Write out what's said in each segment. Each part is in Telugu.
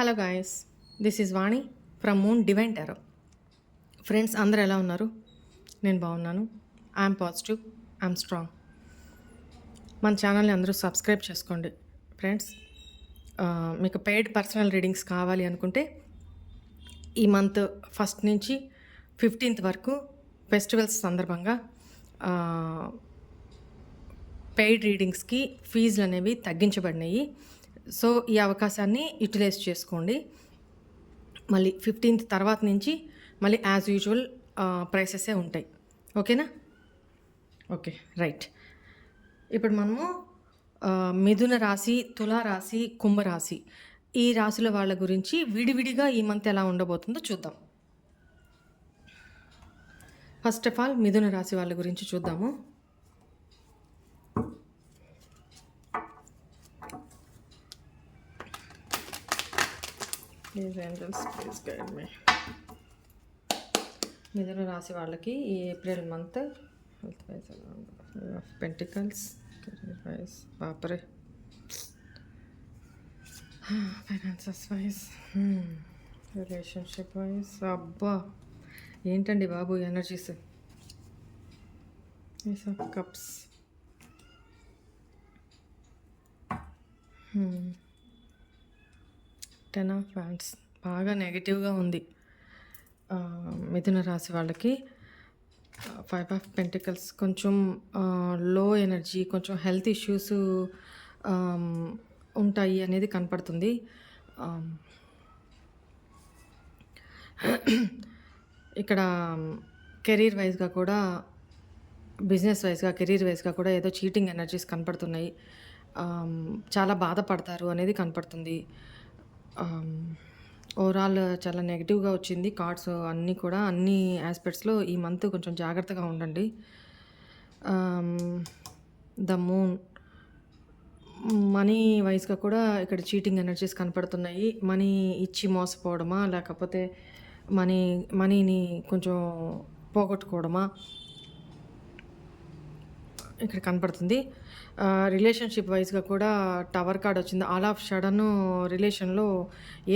Hello guys this is Vani from moon divine tarot. Friends అందరూ ఎలా ఉన్నారు? నేను బాగున్నాను. I'm positive I'm strong. మన ఛానల్ని అందరూ సబ్స్క్రైబ్ చేసుకోండి. ఫ్రెండ్స్ మీకు పెయిడ్ పర్సనల్ రీడింగ్స్ కావాలి అనుకుంటే ఈ మంత్ ఫస్ట్ నుంచి ఫిఫ్టీన్త్ వరకు ఫెస్టివల్స్ సందర్భంగా పెయిడ్ రీడింగ్స్కి ఫీజులు అనేవి తగ్గించబడినాయి. సో ఈ అవకాశాన్ని యూటిలైజ్ చేసుకోండి. మళ్ళీ ఫిఫ్టీన్త్ తర్వాత నుంచి మళ్ళీ యాజ్ యూజువల్ ప్రైసెసే ఉంటాయి. ఓకేనా? ఓకే రైట్ ఇప్పుడు మనము మిథున రాశి తులా రాశి కుంభరాశి ఈ రాశుల వాళ్ళ గురించి విడివిడిగా ఈ మంత్ ఎలా ఉండబోతుందో చూద్దాం. ఫస్ట్ ఆఫ్ ఆల్ మిథున రాశి వాళ్ళ గురించి చూద్దాము. Please angels please guide me మిథున రాశి వాళ్ళకి ఈ April month health wise of pentacles career wise బాపరే. Finances wise relationship wise అబ్బా ఏంటండి బాబు energies is of cups ten of fans బాగా నెగిటివ్గా ఉంది. మిథున రాశి వాళ్ళకి ఫైవ్ ఆఫ్ పెంటికల్స్ కొంచెం లో ఎనర్జీ కొంచెం హెల్త్ ఇష్యూస్ ఉంటాయి అనేది కనపడుతుంది. ఇక్కడ కెరీర్ వైజ్గా కూడా బిజినెస్ వైజ్గా కెరీర్ వైజ్గా కూడా ఏదో చీటింగ్ ఎనర్జీస్ కనపడుతున్నాయి. చాలా బాధపడతారు అనేది కనపడుతుంది. ఓవరాల్ చాలా నెగిటివ్గా వచ్చింది. కార్డ్స్ అన్నీ కూడా అన్ని ఆస్పెక్ట్స్లో ఈ మంత్ కొంచెం జాగ్రత్తగా ఉండండి. ద మూన్ మనీ వైజ్గా కూడా ఇక్కడ చీటింగ్ ఎనర్జీస్ కనపడుతున్నాయి. మనీ ఇచ్చి మోసపోవడమా? లేకపోతే మనీ మనీని కొంచెం పోగొట్టుకోవడమా? ఇక్కడ కనపడుతుంది. రిలేషన్షిప్ వైజ్గా కూడా టవర్ కార్డ్ వచ్చింది. ఆల్ ఆఫ్ షడన్ రిలేషన్లో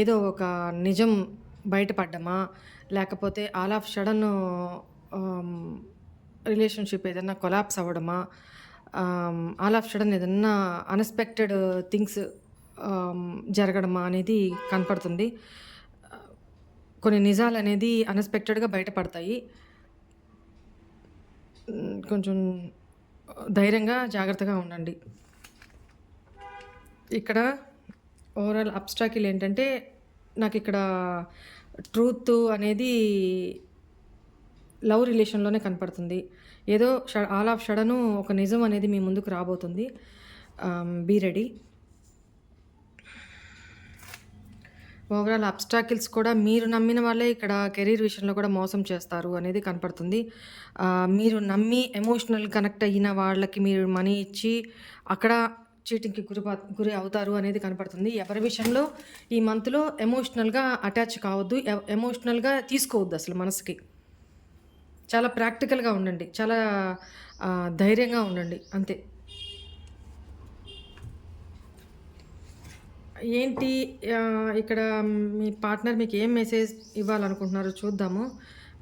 ఏదో ఒక నిజం బయటపడ్డమా? లేకపోతే ఆల్ ఆఫ్ షడన్ రిలేషన్షిప్ ఏదన్నా కొలాప్స్ అవ్వడమా? ఆల్ ఆఫ్ షడన్ ఏదన్నా అన్ఎక్స్పెక్టెడ్ థింగ్స్ జరగడమా అనేది కనపడుతుంది. కొన్ని నిజాలు అనేది అన్ఎక్స్పెక్టెడ్గా బయటపడతాయి. కొంచెం ధైర్యంగా జాగ్రత్తగా ఉండండి. ఇక్కడ ఓవరాల్ అబ్స్ట్రాకిల్ ఏంటంటే నాకు ఇక్కడ ట్రూత్ అనేది లవ్ రిలేషన్లోనే కనపడుతుంది. ఏదో ఆల్ ఆఫ్ షడను ఒక నిజం అనేది మీ ముందుకు రాబోతుంది. Be ready. ఓవరాల్ అబ్స్టాకిల్స్ కూడా మీరు నమ్మిన వాళ్ళే ఇక్కడ కెరీర్ విషయంలో కూడా మోసం చేస్తారు అనేది కనపడుతుంది. మీరు నమ్మి ఎమోషనల్ కనెక్ట్ అయిన వాళ్ళకి మీరు మనీ ఇచ్చి అక్కడ చీటింగ్కి గురి గురి అవుతారు అనేది కనపడుతుంది. ఎవరి విషయంలో ఈ మంత్లో ఎమోషనల్గా అటాచ్ కావద్దు ఎమోషనల్గా తీసుకోవద్దు అసలు మనసుకి. చాలా ప్రాక్టికల్గా ఉండండి చాలా ధైర్యంగా ఉండండి అంతే. ఏంటి ఇక్కడ మీ పార్ట్నర్ మీకు ఏం మెసేజ్ ఇవ్వాలనుకుంటున్నారో చూద్దాము.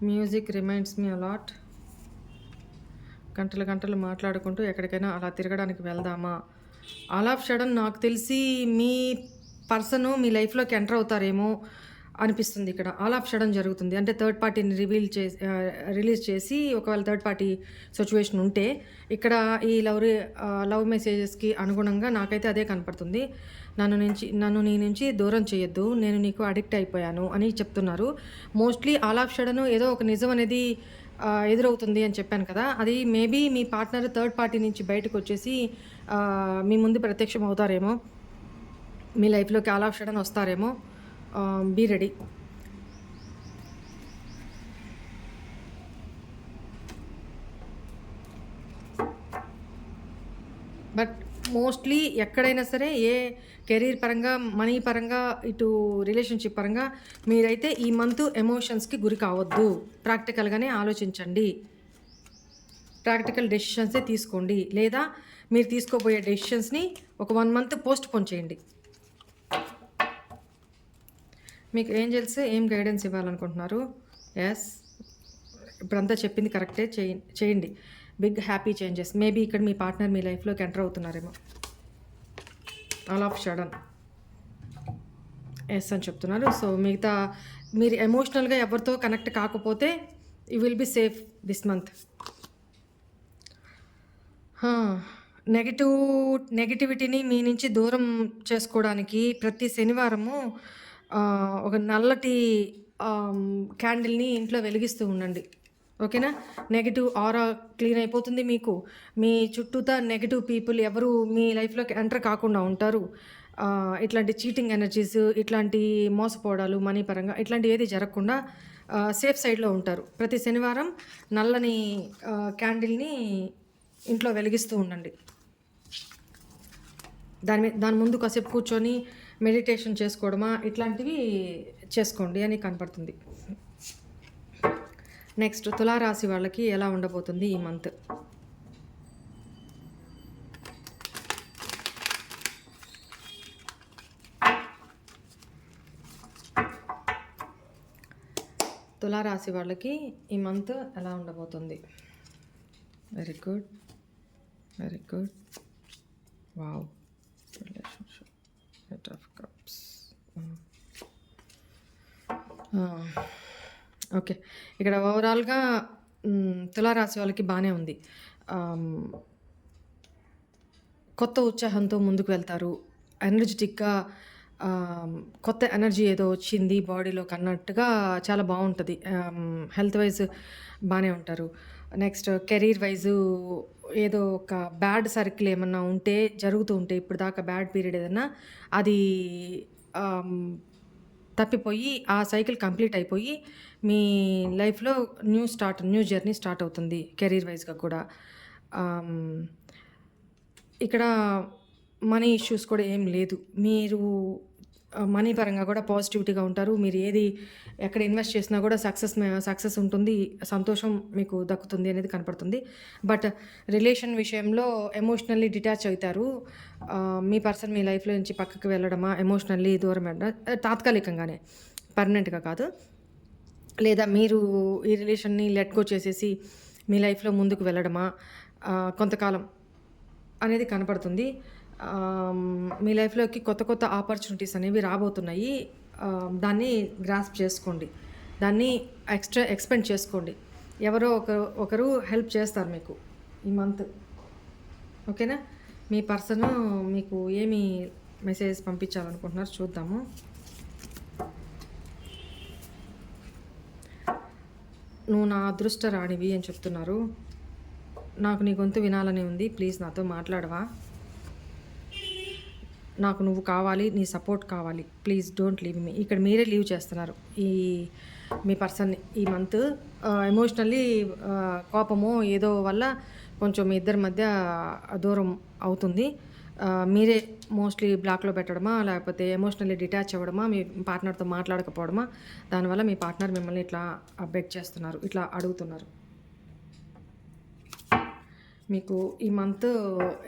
Music reminds me a lot. గంటలు గంటలు మాట్లాడుకుంటూ ఎక్కడికైనా అలా తిరగడానికి వెళ్దామా? ఆల్ ఆఫ్ షడన్ నాకు తెలిసి మీ పర్సన్ మీ లైఫ్లోకి ఎంటర్ అవుతారేమో అనిపిస్తుంది ఇక్కడ. ఆల్ ఆఫ్ షడన్ జరుగుతుంది. అంటే థర్డ్ పార్టీని రివీల్ చేసి రిలీజ్ చేసి ఒకవేళ థర్డ్ పార్టీ సిచ్యువేషన్ ఉంటే ఇక్కడ ఈ లవ్ లవ్ మెసేజెస్కి అనుగుణంగా నాకైతే అదే కనపడుతుంది. నన్ను నుంచి నన్ను నీ నుంచి దూరం చేయొద్దు నేను నీకు అడిక్ట్ అయిపోయాను అని చెప్తున్నారు. మోస్ట్లీ ఆల్ ఆఫ్ షడను ఏదో ఒక నిజం అనేది ఎదురవుతుంది అని చెప్పాను కదా. అది మేబీ మీ పార్ట్నర్ థర్డ్ పార్టీ నుంచి బయటకు వచ్చేసి మీ ముందు ప్రత్యక్షం అవుతారేమో. మీ లైఫ్లోకి ఆల్ ఆఫ్ షడన్ వస్తారేమో. Be ready. బట్ మోస్ట్లీ ఎక్కడైనా సరే ఏ కెరీర్ పరంగా మనీ పరంగా ఇటు రిలేషన్షిప్ పరంగా మీరైతే ఈ మంత్ ఎమోషన్స్కి గురి కావద్దు. ప్రాక్టికల్గానే ఆలోచించండి. ప్రాక్టికల్ డెసిషన్సే తీసుకోండి. లేదా మీరు తీసుకోబోయే డెసిషన్స్ని ఒక వన్ మంత్ పోస్ట్ పోన్ చేయండి. మీకు ఏంజల్స్ ఏం గైడెన్స్ ఇవ్వాలనుకుంటున్నారు? ఎస్. ఇప్పుడంతా చెప్పింది కరెక్టే. చేయండి. Big happy changes. మేబీ ఇక్కడ మీ పార్ట్నర్ మీ లైఫ్లోకి ఎంటర్ అవుతున్నారేమో. ఆల్ ఆఫ్ షడన్ ఎస్ అని చెప్తున్నారు. సో మిగతా మీరు ఎమోషనల్గా ఎవరితో కనెక్ట్ కాకపోతే you will be safe this month. Negative నెగిటివిటీని మీ నుంచి దూరం చేసుకోవడానికి ప్రతి శనివారము ఒక నల్లటి క్యాండిల్ని ఇంట్లో వెలిగిస్తూ ఉండండి. ఓకేనా? నెగిటివ్ ఆరా క్లీన్ అయిపోతుంది మీకు. మీ చుట్టూతా నెగిటివ్ పీపుల్ ఎవరు మీ లైఫ్లోకి ఎంటర్ కాకుండా ఉంటారు. ఇట్లాంటి చీటింగ్ ఎనర్జీస్ ఇట్లాంటి మోసపోవడాలు మనీ పరంగా ఇట్లాంటివి ఏది జరగకుండా సేఫ్ సైడ్లో ఉంటారు. ప్రతి శనివారం నల్లని క్యాండిల్ని ఇంట్లో వెలిగిస్తూ ఉండండి. దాని మీద దాని ముందు కాసేపు కూర్చొని మెడిటేషన్ చేసుకోవడమా? ఇట్లాంటివి చేసుకోండి అని కనపడుతుంది. నెక్స్ట్ తులారాశి వాళ్ళకి ఎలా ఉండబోతుంది ఈ మంత్? తులారాశి వాళ్ళకి ఈ మంత్ ఎలా ఉండబోతుంది? Very good very good wow relationship of cups okay. ఇక్కడ ఓవరాల్గా తులారాశి వాళ్ళకి బాగానే ఉంది. కొత్త ఉత్సాహంతో ముందుకు వెళ్తారు. ఎనర్జెటిక్గా కొత్త ఎనర్జీ ఏదో వచ్చింది బాడీలో కన్నట్టుగా చాలా బాగుంటుంది. హెల్త్ వైజ్ బాగానే ఉంటారు. నెక్స్ట్ కెరీర్ వైజు ఏదో ఒక బ్యాడ్ సర్కిల్ ఏమన్నా ఉంటే జరుగుతూ ఉంటే ఇప్పుడు దాకా బ్యాడ్ పీరియడ్ ఏదన్నా అది తప్పిపోయి ఆ సైకిల్ కంప్లీట్ అయిపోయి మీ లైఫ్లో new start new journey start అవుతుంది కెరీర్ వైజ్గా కూడా. ఇక్కడ మనీ ఇష్యూస్ కూడా ఏం లేదు. మీరు మనీ పరంగా కూడా పాజిటివిటీగా ఉంటారు. మీరు ఏది ఎక్కడ ఇన్వెస్ట్ చేసినా కూడా సక్సెస్ సక్సెస్ ఉంటుంది. సంతోషం మీకు దక్కుతుంది అనేది కనపడుతుంది. బట్ రిలేషన్ విషయంలో ఎమోషనల్లీ డిటాచ్ అవుతారు. మీ పర్సన్ మీ లైఫ్లో నుంచి పక్కకి వెళ్ళడమా? ఎమోషనల్లీ దూరం వెళ్ళడం తాత్కాలికంగానే. పర్మనెంట్గా కాదు. లేదా మీరు ఈ రిలేషన్ని లెట్ గో చేసేసి మీ లైఫ్లో ముందుకు వెళ్ళడమా? కొంతకాలం అనేది కనపడుతుంది. మీ లైఫ్లోకి కొత్త కొత్త ఆపర్చునిటీస్ అనేవి రాబోతున్నాయి. దాన్ని గ్రాస్ప్ చేసుకోండి. దాన్ని ఎక్స్ట్రా ఎక్స్పెండ్ చేసుకోండి. ఎవరో ఒకరు ఒకరు హెల్ప్ చేస్తారు మీకు ఈ మంత్. ఓకేనా? మీ పర్సన్ మీకు ఏమి మెసేజ్ పంపించాలనుకుంటున్నారు చూద్దాము. నువ్వు నా అదృష్ట రాణివి అని చెప్తున్నారు. నాకు నీ గొంతు వినాలని ఉంది. ప్లీజ్ నాతో మాట్లాడవా? నాకు నువ్వు కావాలి నీ సపోర్ట్ కావాలి. ప్లీజ్ డోంట్ లీవ్ మీ ఇక్కడ మీరే లీవ్ చేస్తున్నారు. ఈ మీ పర్సన్ని ఈ మంత్ ఎమోషనల్లీ కోపము ఏదో వల్ల కొంచెం మీ ఇద్దరి మధ్య దూరం అవుతుంది. మీరే మోస్ట్లీ బ్లాక్లో పెట్టడమా లేకపోతే ఎమోషనల్లీ డిటాచ్ అవ్వడమా మీ పార్ట్నర్తో మాట్లాడకపోవడమా? దానివల్ల మీ పార్ట్నర్ మిమ్మల్ని ఇట్లా అప్డేట్ చేస్తున్నారు ఇట్లా అడుగుతున్నారు. మీకు ఈ మంత్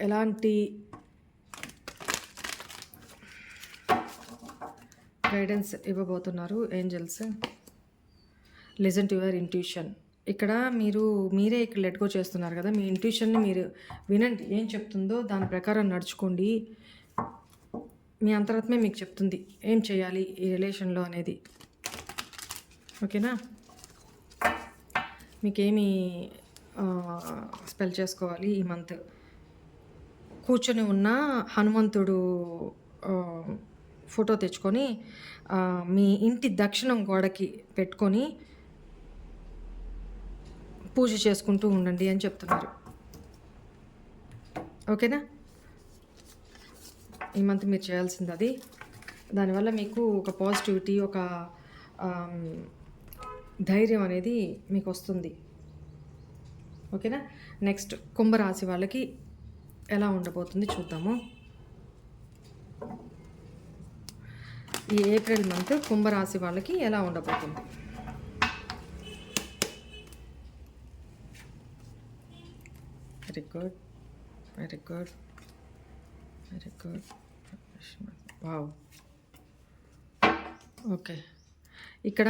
ఎలాంటి గైడెన్స్ ఇవ్వబోతున్నారు angels listen to your intuition ఇక్కడ మీరు మీరే ఇక్కడ లెట్గో చేస్తున్నారు కదా మీ ఇంట్యూషన్ని మీరు వినండి. ఏం చెప్తుందో దాని ప్రకారం నడుచుకోండి. మీ అంతరాత్మే మీకు చెప్తుంది ఏం చేయాలి ఈ రిలేషన్లో అనేది. ఓకేనా? మీకేమి స్పెల్ చేసుకోవాలి ఈ మంత్ కూర్చొని ఉన్న హనుమంతుడు ఫోటో తెచ్చుకొని మీ ఇంటి దక్షిణం గోడకి పెట్టుకొని పూజ చేసుకుంటూ ఉండండి అని చెప్తున్నారు. ఓకేనా? ఈ మంత్ మీరు చేయాల్సింది అది. దానివల్ల మీకు ఒక పాజిటివిటీ ఒక ధైర్యం అనేది మీకు వస్తుంది. ఓకేనా? నెక్స్ట్ కుంభరాశి వాళ్ళకి ఎలా ఉండబోతుంది చూద్దాము. ఈ ఏప్రిల్ మంత్ కుంభరాశి వాళ్ళకి ఎలా ఉండబోతుంది very good very good very good wow okay ఇక్కడ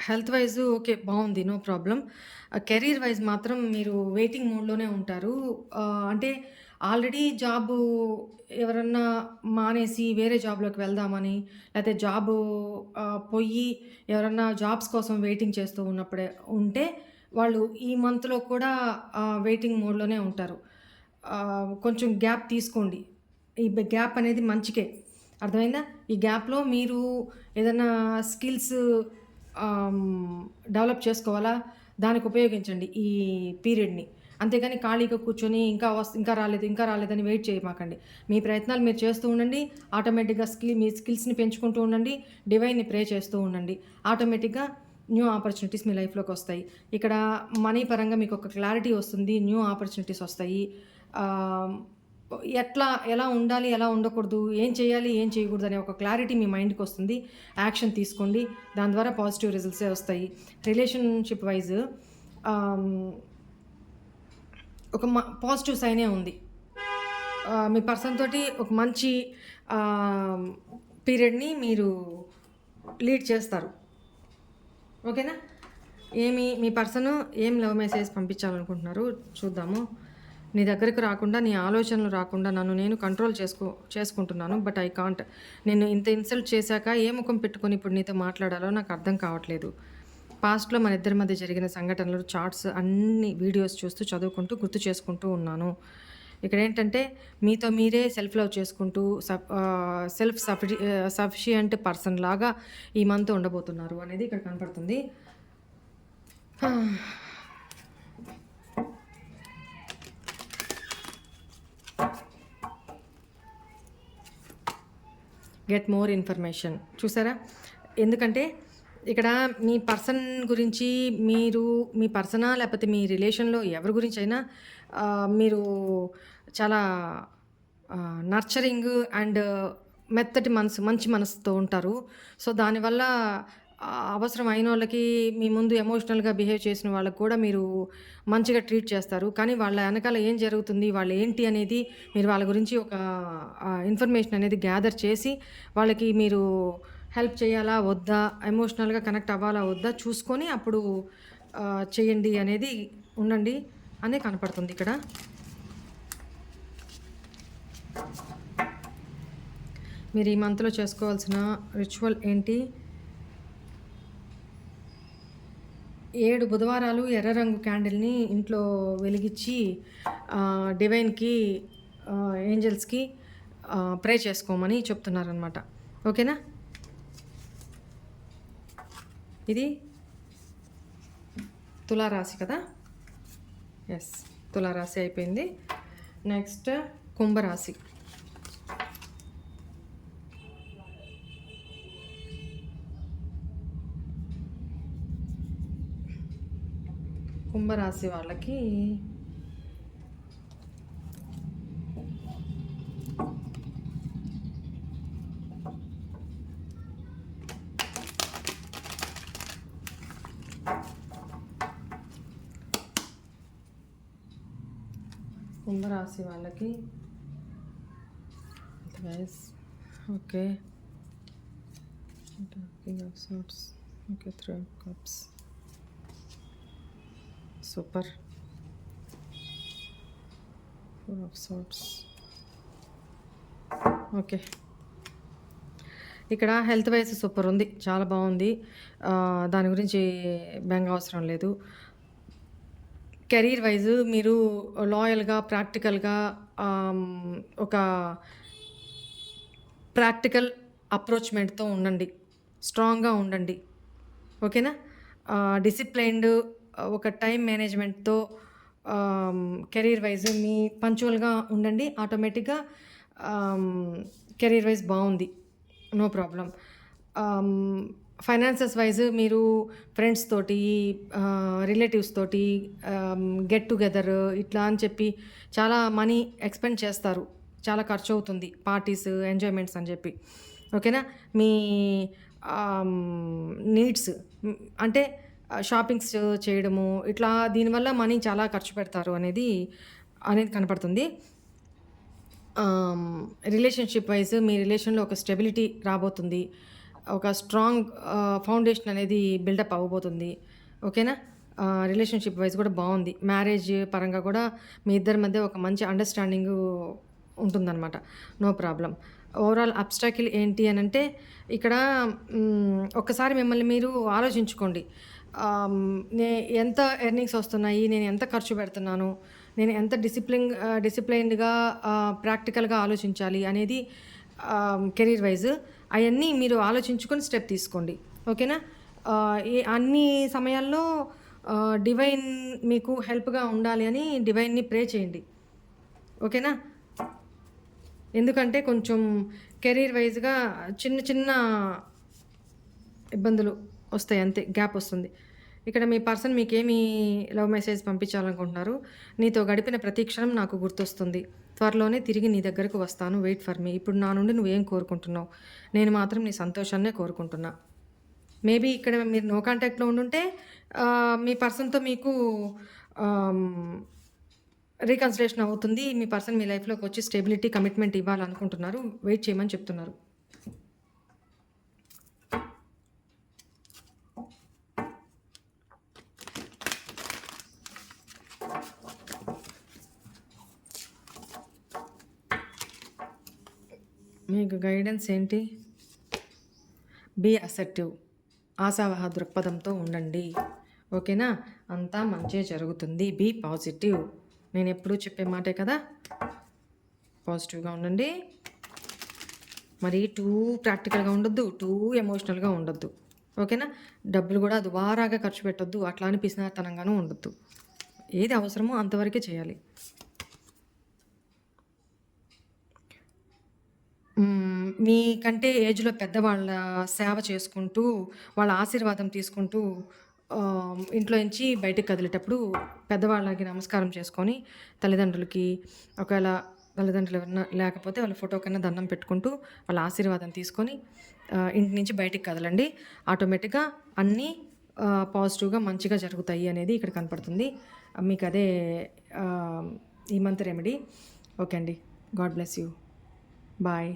హెల్త్ వైజ్ ఓకే. బావుంది. No problem. ఆహ్, కెరీర్ వైజ్ మాత్రం మీరు వెయిటింగ్ మోడ్‌లోనే ఉంటారు. అంటే ఆల్రెడీ జాబు ఎవరన్నా మానేసి వేరే జాబ్‌లోకి వెళ్దామని, లేకపోతే జాబు పోయి పొయ్యి ఎవరన్నా జాబ్స్ కోసం వెయిటింగ్ చేస్తూ ఉన్నప్పుడే ఉంటే, వాళ్ళు ఈ మంత్‌లో కూడా వెయిటింగ్ మోడ్‌లోనే ఉంటారు. కొంచెం గ్యాప్ తీసుకోండి. ఈ గ్యాప్ అనేది మంచికే. అర్థమైందా? ఈ గ్యాప్‌లో మీరు ఏదైనా స్కిల్స్ డెవలప్ చేసుకోవాలా? దానికి ఉపయోగించండి ఈ పీరియడ్‌ని. అంతేగాని ఖాళీగా కూర్చొని ఇంకా వస్ ఇంకా రాలేదు, ఇంకా రాలేదని వెయిట్ చేయమాకండి. మీ ప్రయత్నాలు మీరు చేస్తూ ఉండండి. ఆటోమేటిక్‌గా స్కిల్ మీ స్కిల్స్‌ని పెంచుకుంటూ ఉండండి. డివైన్‌ని ప్రే చేస్తూ ఉండండి. ఆటోమేటిక్‌గా న్యూ ఆపర్చునిటీస్ మీ లైఫ్లోకి వస్తాయి ఇక్కడ మనీ పరంగా మీకొక క్లారిటీ వస్తుంది. న్యూ ఆపర్చునిటీస్ వస్తాయి. ఎట్లా ఎలా ఉండాలి? ఎలా ఉండకూడదు? ఏం చేయాలి? ఏం చేయకూడదు? అనే ఒక క్లారిటీ మీ మైండ్కి వస్తుంది యాక్షన్ తీసుకోండి. దాని ద్వారా పాజిటివ్ రిజల్ట్సే వస్తాయి. రిలేషన్‌షిప్ వైజ్ ఒక పాజిటివ్ సైనే ఉంది. మీ పర్సన్ తోటి ఒక మంచి పీరియడ్‌ని మీరు లీడ్ చేస్తారు. ఓకేనా? ఏమి మీ పర్సను ఏం లవ్ మెసేజ్ పంపించాలనుకుంటున్నారు చూద్దాము. నీ దగ్గరికి రాకుండా, నీ ఆలోచనలు రాకుండా నన్ను నేను కంట్రోల్ చేసుకో చేసుకుంటున్నాను. But I can't. నేను ఇంత ఇన్సల్ట్ చేశాక ఏ ముఖం పెట్టుకొని ఇప్పుడు నీతో మాట్లాడాలో నాకు అర్థం కావట్లేదు. పాస్ట్‌లో మన ఇద్దరి మధ్య జరిగిన సంఘటనలు, చాట్స్ అన్ని వీడియోస్ చూస్తూ, చదువుకుంటూ, గుర్తు చేసుకుంటూ ఉన్నాను. ఇక్కడ ఏంటంటే మీతో మీరే సెల్ఫ్ లవ్ చేసుకుంటూ సెల్ఫ్ సఫి సఫిషియంట్ పర్సన్ లాగా ఈ మంత్ ఉండబోతున్నారు అనేది ఇక్కడ కనపడుతుంది. Get more information. చూసారా? ఎందుకంటే ఇక్కడ మీ పర్సన్ గురించి మీరు మీ పర్సనా? లేకపోతే మీ రిలేషన్‌లో ఎవరి గురించి అయినా మీరు చాలా నర్చరింగ్ అండ్ మెత్తటి మనసు, మంచి మనసుతో ఉంటారు. సో, దానివల్ల అవసరం అయిన వాళ్ళకి మీ ముందు ఎమోషనల్‌గా బిహేవ్ చేసిన వాళ్ళకి కూడా మీరు మంచిగా ట్రీట్ చేస్తారు. కానీ వాళ్ళ వెనకాల ఏం జరుగుతుంది? వాళ్ళు ఏంటి అనేది మీరు వాళ్ళ గురించి ఒక ఇన్ఫర్మేషన్ అనేది గ్యాదర్ చేసి వాళ్ళకి మీరు హెల్ప్ చేయాలా? వద్దా? ఎమోషనల్‌గా కనెక్ట్ అవ్వాలా? వద్దా? చూసుకొని అప్పుడు చేయండి అనేది ఉండండి అనే కనపడుతుంది ఇక్కడ. మీరు ఈ మంత్‌లో చేసుకోవాల్సిన రిచువల్ ఏంటి? ఏడు బుధవారాలు ఎర్ర రంగు క్యాండిల్‌ని ఇంట్లో వెలిగించి డివైన్‌కి ఏంజల్స్కి ఏంజెల్స్‌కి ప్రే చేసుకోమని చెప్తున్నారనమాట. ఓకేనా? ఇది తులారాశి కదా! ఎస్ తులారాశి అయిపోయింది. నెక్స్ట్ కుంభరాశి. కుంభరాశి వాళ్ళకి రాశి వాళ్ళకి guys okay. Of okay. Three of cups. Super. Four of swords. Okay. ఇక్కడ హెల్త్ వైస్ సూపర్ ఉంది. చాలా బాగుంది uh, దాని గురించి బెంగ అవసరం లేదు. కెరీర్ వైజ్ మీరు లాయల్‌గా, ప్రాక్టికల్‌గా ఒక ప్రాక్టికల్ అప్రోచ్‌మెంట్‌తో ఉండండి. స్ట్రాంగ్‌గా ఉండండి. ఓకేనా? డిసిప్లైన్డ్ ఒక టైం మేనేజ్‌మెంట్‌తో కెరీర్ వైజ్ మీ పంక్చువల్‌గా ఉండండి. ఆటోమేటిక్‌గా కెరీర్ వైజ్ బాగుంది నో ప్రాబ్లం ఫైనాన్సెస్ వైజ్ మీరు ఫ్రెండ్స్ తోటి రిలేటివ్స్ తోటి గెట్ టుగెదర్ ఇట్లా అని చెప్పి చాలా మనీ ఎక్స్‌పెండ్ చేస్తారు. చాలా ఖర్చవుతుంది. పార్టీస్, ఎంజాయ్‌మెంట్స్ అని చెప్పి. ఓకేనా? మీ నీడ్స్ అంటే షాపింగ్స్ చేయడము ఇట్లా దీనివల్ల మనీ చాలా ఖర్చు పెడతారు అనేది అనేది కనపడుతుంది. రిలేషన్‌షిప్ వైజ్ మీ రిలేషన్‌లో ఒక స్టెబిలిటీ రాబోతుంది. ఒక స్ట్రాంగ్ ఫౌండేషన్ అనేది బిల్డప్ అవ్వబోతుంది. ఓకేనా? రిలేషన్షిప్ వైజ్ కూడా బాగుంది. మ్యారేజ్ పరంగా కూడా మీ ఇద్దరి మధ్య ఒక మంచి అండర్స్టాండింగ్ ఉంటుందన్నమాట. No problem. ఓవరాల్ అబ్స్టాకిల్ ఏంటి అని అంటే ఇక్కడ ఒక్కసారి మిమ్మల్ని మీరు ఆలోచించుకోండి. నే ఎంత ఎర్నింగ్స్ వస్తున్నాయి నేను ఎంత ఖర్చు పెడుతున్నాను నేను ఎంత డిసిప్లిన్ డిసిప్లైన్డ్గా ప్రాక్టికల్గా ఆలోచించాలి అనేది కెరీర్ వైజ్ అవన్నీ మీరు ఆలోచించుకొని స్టెప్ తీసుకోండి. ఓకేనా? అన్ని సమయాల్లో డివైన్ మీకు హెల్ప్గా ఉండాలి అని డివైన్ని ప్రే చేయండి. ఓకేనా? ఎందుకంటే కొంచెం కెరీర్ వైజ్గా చిన్న చిన్న ఇబ్బందులు వస్తాయి అంతే. గ్యాప్ వస్తుంది. ఇక్కడ మీ పర్సన్ మీకేమి లవ్ మెసేజ్ పంపించాలనుకుంటున్నారు? నీతో గడిపిన ప్రతి క్షణం నాకు గుర్తొస్తుంది. త్వరలోనే తిరిగి నీ దగ్గరకు వస్తాను. వెయిట్ ఫర్ మీ ఇప్పుడు నా నుండి నువ్వేం కోరుకుంటున్నావు? నేను మాత్రం నీ సంతోషాన్నే కోరుకుంటున్నా. మేబీ ఇక్కడ మీరు నో కాంటాక్ట్లో ఉండుంటే మీ పర్సన్తో మీకు రీకన్సిడరేషన్ అవుతుంది. మీ పర్సన్ మీ లైఫ్లోకి వచ్చి స్టెబిలిటీ కమిట్మెంట్ ఇవ్వాలనుకుంటున్నారు. వెయిట్ చేయమని చెప్తున్నారు. మీకు గైడెన్స్ ఏంటి? బీ అసెప్టివ్ ఆశావహ దృక్పథంతో ఉండండి. ఓకేనా? అంతా మంచిగా జరుగుతుంది. బీ పాజిటివ్ నేను ఎప్పుడూ చెప్పే మాటే కదా? పాజిటివ్గా ఉండండి. మరి టూ ప్రాక్టికల్గా ఉండొద్దు. టూ ఎమోషనల్గా ఉండొద్దు. ఓకేనా? డబ్బులు కూడా ద్వారాగా ఖర్చు పెట్టొద్దు. అట్లా అనిపిసినతనంగానూ ఉండొద్దు. ఏది అవసరమో అంతవరకే చేయాలి. మీకంటే ఏజ్లో పెద్దవాళ్ళ సేవ చేసుకుంటూ వాళ్ళ ఆశీర్వాదం తీసుకుంటూ ఇంట్లో నుంచి బయటకు కదిలేటప్పుడు పెద్దవాళ్ళకి నమస్కారం చేసుకొని తల్లిదండ్రులకి ఒకవేళ తల్లిదండ్రులు ఎవరన్నా లేకపోతే వాళ్ళ ఫోటో కన్నా దండం పెట్టుకుంటూ వాళ్ళ ఆశీర్వాదం తీసుకొని ఇంటి నుంచి బయటికి కదలండి. ఆటోమేటిక్గా అన్నీ పాజిటివ్గా మంచిగా జరుగుతాయి అనేది ఇక్కడ కనపడుతుంది. మీకు అదే ఈ మంత్ రెమెడీ. ఓకే అండి. God bless you. బాయ్.